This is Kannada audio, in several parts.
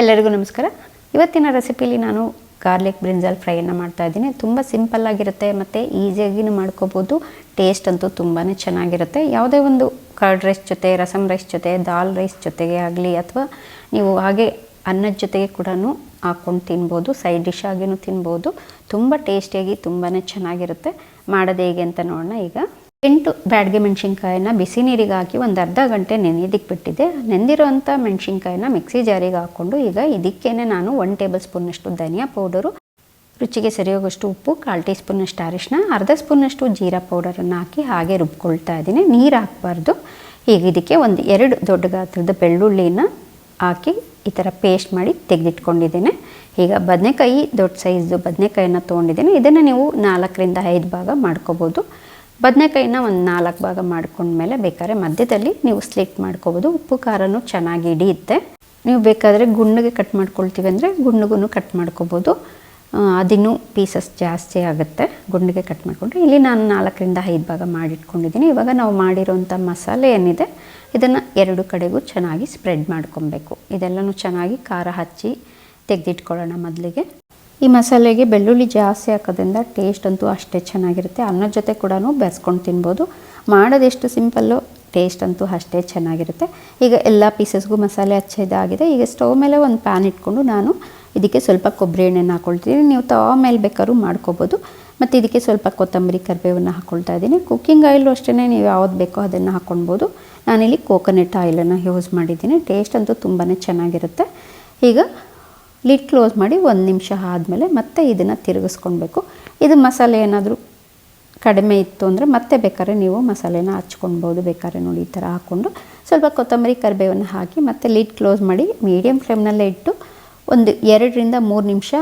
ಎಲ್ಲರಿಗೂ ನಮಸ್ಕಾರ. ಇವತ್ತಿನ ರೆಸಿಪಿಲಿ ನಾನು ಗಾರ್ಲಿಕ್ ಬ್ರಿಂಜಾಲ್ ಫ್ರೈಯನ್ನು ಮಾಡ್ತಾ ಇದ್ದೀನಿ. ತುಂಬ ಸಿಂಪಲ್ ಆಗಿರುತ್ತೆ ಮತ್ತು ಈಸಿಯಾಗಿನೂ ಮಾಡ್ಕೋಬೋದು. ಟೇಸ್ಟ್ ಅಂತೂ ತುಂಬಾ ಚೆನ್ನಾಗಿರುತ್ತೆ. ಯಾವುದೇ ಒಂದು ಕರ್ಡ್ ರೈಸ್ ಜೊತೆ ರಸಮ್ ರೈಸ್ ಜೊತೆ ದಾಲ್ ರೈಸ್ ಜೊತೆಗೆ ಆಗಲಿ ಅಥವಾ ನೀವು ಹಾಗೆ ಅನ್ನದ ಜೊತೆಗೆ ಕೂಡ ಹಾಕ್ಕೊಂಡು ತಿನ್ಬೋದು. ಸೈಡ್ ಡಿಶ್ ಆಗಿಯೂ ತಿನ್ಬೋದು. ತುಂಬ ಟೇಸ್ಟಿಯಾಗಿ ತುಂಬಾ ಚೆನ್ನಾಗಿರುತ್ತೆ. ಮಾಡೋದು ಹೇಗೆ ಅಂತ ನೋಡೋಣ ಈಗ. ಎಂಟು ಬ್ಯಾಡ್ಗೆ ಮೆಣಸಿನ್ಕಾಯನ್ನ ಬಿಸಿ ನೀರಿಗೆ ಹಾಕಿ ಒಂದು ಅರ್ಧ ಗಂಟೆ ನೆನೆಯೋದಕ್ಕೆ ಬಿಟ್ಟಿದ್ದೆ ನೆಂದಿರೋಂಥ ಮೆಣಸಿನ್ಕಾಯನ್ನ ಮಿಕ್ಸಿ ಜಾರಿಗೆ ಹಾಕ್ಕೊಂಡು ಈಗ ಇದಕ್ಕೇ ನಾನು ಒನ್ ಟೇಬಲ್ ಸ್ಪೂನಷ್ಟು ಧನಿಯಾ ಪೌಡರು, ರುಚಿಗೆ ಸರಿಯೋಗಷ್ಟು ಉಪ್ಪು, ಕಾಲು ಟೀ ಸ್ಪೂನಷ್ಟು ಅರಿಶಿನ ಅರ್ಧ ಸ್ಪೂನಷ್ಟು ಜೀರಾ ಪೌಡರನ್ನು ಹಾಕಿ ಹಾಗೆ ರುಬ್ಕೊಳ್ತಾ ಇದ್ದೀನಿ. ನೀರು ಹಾಕಬಾರ್ದು. ಈಗ ಇದಕ್ಕೆ ಒಂದು ಎರಡು ದೊಡ್ಡ ಗಾತ್ರದ ಬೆಳ್ಳುಳ್ಳಿನ ಹಾಕಿ ಈ ಥರ ಪೇಸ್ಟ್ ಮಾಡಿ ತೆಗೆದಿಟ್ಕೊಂಡಿದ್ದೇನೆ. ಈಗ ಬದನೆಕಾಯಿ ದೊಡ್ಡ ಸೈಜ್ದು ಬದನೆಕಾಯಿನ ತೊಗೊಂಡಿದ್ದೀನಿ. ಇದನ್ನು ನೀವು ನಾಲ್ಕರಿಂದ ಐದು ಭಾಗ ಮಾಡ್ಕೋಬೋದು. ಬದನೆಕಾಯಿನ ಒಂದು ನಾಲ್ಕು ಭಾಗ ಮಾಡ್ಕೊಂಡ್ಮೇಲೆ ಬೇಕಾದ್ರೆ ಮಧ್ಯದಲ್ಲಿ ನೀವು ಸ್ಲಿಟ್ ಮಾಡ್ಕೋಬೋದು. ಉಪ್ಪು, ಖಾರನೂ ಚೆನ್ನಾಗಿ ಹಿಡಿಯುತ್ತೆ. ನೀವು ಬೇಕಾದರೆ ಗುಂಡಿಗೆ ಕಟ್ ಮಾಡ್ಕೊಳ್ತೀವಿ ಅಂದರೆ ಗುಂಡಿಗೂ ಕಟ್ ಮಾಡ್ಕೋಬೋದು. ಅದಿನ್ನು ಪೀಸಸ್ ಜಾಸ್ತಿ ಆಗುತ್ತೆ ಗುಂಡಿಗೆ ಕಟ್ ಮಾಡಿಕೊಂಡ್ರೆ. ಇಲ್ಲಿ ನಾನು ನಾಲ್ಕರಿಂದ ಐದು ಭಾಗ ಮಾಡಿಟ್ಕೊಂಡಿದ್ದೀನಿ. ಇವಾಗ ನಾವು ಮಾಡಿರೋಂಥ ಮಸಾಲೆ ಏನಿದೆ, ಇದನ್ನು ಎರಡು ಕಡೆಗೂ ಚೆನ್ನಾಗಿ ಸ್ಪ್ರೆಡ್ ಮಾಡ್ಕೊಬೇಕು. ಇದೆಲ್ಲನೂ ಚೆನ್ನಾಗಿ ಖಾರ ಹಚ್ಚಿ ತೆಗೆದಿಟ್ಕೊಳ್ಳೋಣ ಮೊದಲಿಗೆ. ಈ ಮಸಾಲೆಗೆ ಬೆಳ್ಳುಳ್ಳಿ ಜಾಸ್ತಿ ಹಾಕೋದ್ರಿಂದ ಟೇಸ್ಟ್ ಅಂತೂ ಅಷ್ಟೇ ಚೆನ್ನಾಗಿರುತ್ತೆ. ಅನ್ನದ ಜೊತೆ ಕೂಡ ಬೆಸ್ಕೊಂಡು ತಿನ್ಬೋದು. ಮಾಡೋದೆಷ್ಟು ಸಿಂಪಲ್ಲು ಟೇಸ್ಟ್ ಅಂತೂ ಅಷ್ಟೇ ಚೆನ್ನಾಗಿರುತ್ತೆ. ಈಗ ಎಲ್ಲ ಪೀಸಸ್ಗೂ ಮಸಾಲೆ ಹಚ್ಚಿದಾಗಿದೆ ಈಗ ಸ್ಟವ್ ಮೇಲೆ ಒಂದು ಪ್ಯಾನ್ ಇಟ್ಕೊಂಡು ನಾನು ಇದಕ್ಕೆ ಸ್ವಲ್ಪ ಕೊಬ್ಬರಿ ಎಣ್ಣೆನ ಹಾಕ್ಕೊಳ್ತೀನಿ ನೀವು ತವ ಮೇಲೆ ಬೇಕಾದ್ರೂ ಮಾಡ್ಕೋಬೋದು. ಮತ್ತು ಇದಕ್ಕೆ ಸ್ವಲ್ಪ ಕೊತ್ತಂಬರಿ ಕರಿಬೇವನ್ನು ಹಾಕ್ಕೊಳ್ತಾ ಇದ್ದೀನಿ. ಕುಕ್ಕಿಂಗ್ ಆಯಿಲು ಅಷ್ಟೇ ನೀವು ಯಾವ್ದು ಬೇಕೋ ಅದನ್ನು ಹಾಕ್ಕೊಳ್ಬೋದು ನಾನಿಲ್ಲಿ ಕೋಕೋನಟ್ ಆಯಿಲನ್ನು ಯೂಸ್ ಮಾಡಿದ್ದೀನಿ. ಟೇಸ್ಟ್ ಅಂತೂ ತುಂಬಾ ಚೆನ್ನಾಗಿರುತ್ತೆ. ಈಗ ಲಿಡ್ ಕ್ಲೋಸ್ ಮಾಡಿ ಒಂದು ನಿಮಿಷ ಆದಮೇಲೆ ಮತ್ತೆ ಇದನ್ನು ತಿರುಗಿಸ್ಕೊಳ್ಬೇಕು ಇದು ಮಸಾಲೆ ಏನಾದರೂ ಕಡಿಮೆ ಇತ್ತು ಅಂದರೆ ಮತ್ತೆ ಬೇಕಾದ್ರೆ ನೀವು ಮಸಾಲೆನ ಹಚ್ಕೊಳ್ಬೋದು ಬೇಕಾದ್ರೆ ನೋಡಿ ಈ ಥರ ಹಾಕ್ಕೊಂಡು ಸ್ವಲ್ಪ ಕೊತ್ತಂಬರಿ ಕರಿಬೇವನ್ನು ಹಾಕಿ ಮತ್ತೆ ಲಿಡ್ ಕ್ಲೋಸ್ ಮಾಡಿ ಮೀಡಿಯಮ್ ಫ್ಲೇಮ್ನಲ್ಲೇ ಇಟ್ಟು ಒಂದು ಎರಡರಿಂದ ಮೂರು ನಿಮಿಷ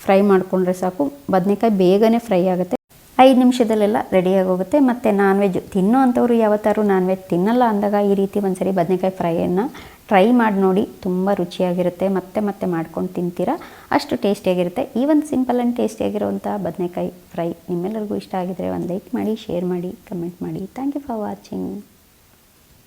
ಫ್ರೈ ಮಾಡಿಕೊಂಡ್ರೆ ಸಾಕು. ಬದನೆಕಾಯಿ ಬೇಗನೆ ಫ್ರೈ ಆಗುತ್ತೆ. ಐದು ನಿಮಿಷದಲ್ಲೆಲ್ಲ ರೆಡಿಯಾಗೋಗುತ್ತೆ ಮತ್ತು ನಾನ್ ವೆಜ್ ತಿನ್ನೋ ಅಂಥವ್ರು ಯಾವತ್ತಾರು ನಾನ್ ವೆಜ್ ತಿನ್ನಲ್ಲ ಅಂದಾಗ ಈ ರೀತಿ ಒಂದ್ಸರಿ ಬದನೆಕಾಯಿ ಫ್ರೈಯನ್ನು ಟ್ರೈ ಮಾಡಿ ನೋಡಿ, ತುಂಬ ರುಚಿಯಾಗಿರುತ್ತೆ. ಮತ್ತೆ ಮತ್ತೆ ಮಾಡ್ಕೊಂಡು ತಿಂತೀರಾ. ಅಷ್ಟು ಟೇಸ್ಟಿಯಾಗಿರುತ್ತೆ. ಈ ಒಂದು ಸಿಂಪಲ್ ಆ್ಯಂಡ್ ಟೇಸ್ಟಿಯಾಗಿರುವಂಥ ಬದನೆಕಾಯಿ ಫ್ರೈ ನಿಮ್ಮೆಲ್ಲರಿಗೂ ಇಷ್ಟ ಆಗಿದರೆ ಒಂದು ಲೈಕ್ ಮಾಡಿ ಶೇರ್ ಮಾಡಿ ಕಮೆಂಟ್ ಮಾಡಿ. Thank you for watching